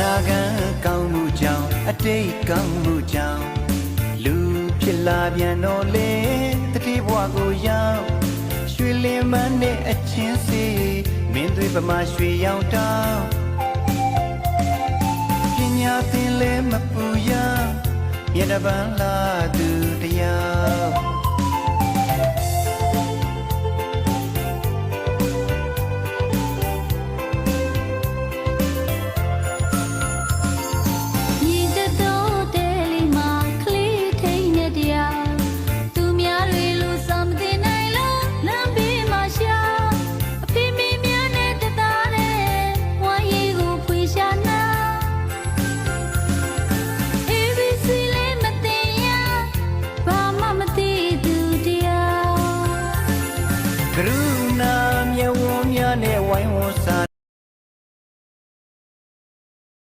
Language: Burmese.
နာခံကောင်းမှုကြောင့်အတိတ်ကောင်းမှုကြောင့်လူဖြစ်လာပြန်တော့လေတတိဘဝကိုရောက်ရွှေလင်းမန်းနဲ့အချင်းစီမင်းတွေပမာရွှေရောင်တောင်းပညာသင်လဲမပူရမြေတပန်းလာသူတရား ကရုဏာမြဝုံများနဲ့ဝိုင်းဝန်းစာ